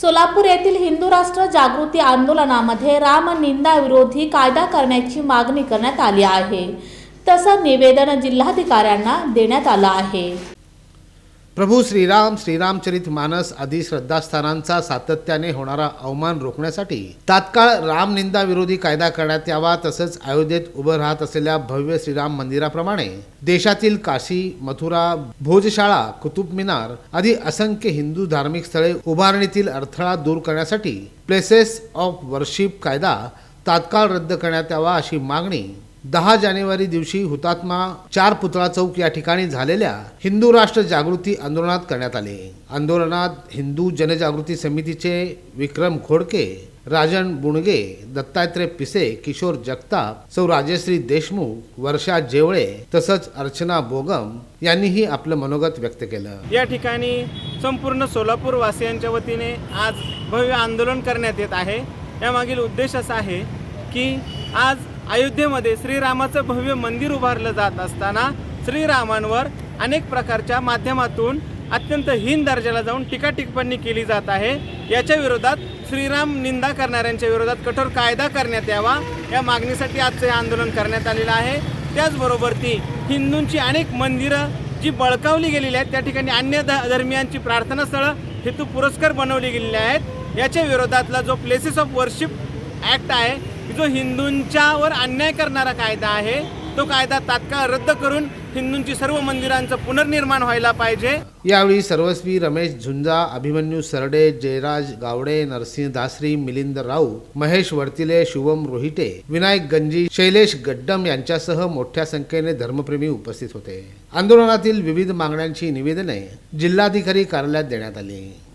सोलापूर येथील हिंदू राष्ट्र जागृती आंदोलनामध्ये रामनिंदा विरोधी कायदा करण्याची मागणी करण्यात आली आहे. तसं निवेदन जिल्हाधिकाऱ्यांना देण्यात आलं आहे. प्रभू श्रीराम श्रीरामचरित मानस आदी श्रद्धास्थानांचा सातत्याने होणारा अवमान रोखण्यासाठी तात्काळ रामनिंदा विरोधी कायदा करण्यात यावा तसंच अयोध्येत उभं राहत असलेल्या भव्य श्रीराम मंदिराप्रमाणे देशातील काशी मथुरा भोजशाळा कुतुब मिनार आदी असंख्य हिंदू धार्मिक स्थळे उभारणीतील अडथळा दूर करण्यासाठी प्लेसेस ऑफ वर्शिप कायदा तात्काळ रद्द करण्यात यावा अशी मागणी दहा जानेवारी दिवशी हुतात्मा चार पुतळा चौक या ठिकाणी झालेल्या हिंदू राष्ट्र जागृती आंदोलनात करण्यात आले. आंदोलनात हिंदू जनजागृती समितीचे विक्रम खोडके राजन बुणगे दत्तात्रय पिसे किशोर जगताप सौ राजेश्री देशमुख वर्षा जेवळे तसंच अर्चना बोगम यांनीही आपलं मनोगत व्यक्त केलं. या ठिकाणी संपूर्ण सोलापूर वासियांच्या वतीने आज भव्य आंदोलन करण्यात येत आहे. यामागील उद्देश असा आहे की आज अयोध्येमध्ये श्रीरामाचं भव्य मंदिर उभारलं जात असताना श्रीरामांवर अनेक प्रकारच्या माध्यमातून अत्यंत हीन दर्जाला जाऊन टीका टिप्पणी केली जात आहे. याच्या विरोधात श्रीराम निंदा करणाऱ्यांच्या विरोधात कठोर कायदा करण्यात यावा या मागणीसाठी आजचं हे आंदोलन करण्यात आलेलं आहे. त्याचबरोबर ती हिंदूंची अनेक मंदिरं जी बळकावली गेलेली आहेत त्या ठिकाणी अन्य ध धर्मियांची प्रार्थनास्थळं हेतू पुरस्कार बनवली गेलेली आहेत. याच्या विरोधातला जो प्लेसेस ऑफ वर्शिप ॲक्ट आहे जो हिंदूंच्यावर अन्याय करणारा कायदा आहे तो कायदा तात्काळ रद्द करून हिंदूंची सर्व मंदिरांचं पुनर्निर्माण व्हायला पाहिजे. यावेळी सर्वस्वी रमेश झुंजा अभिमन्यू सरडे जयराज गावडे नरसिंह दासरी मिलिंद राऊत महेश वडतिले शुभम रोहिटे विनायक गंजी शैलेश गड्डम यांच्यासह मोठ्या संख्येने धर्मप्रेमी उपस्थित होते. आंदोलनातील विविध मागण्यांची निवेदने जिल्हाधिकारी कार्यालयात देण्यात आली.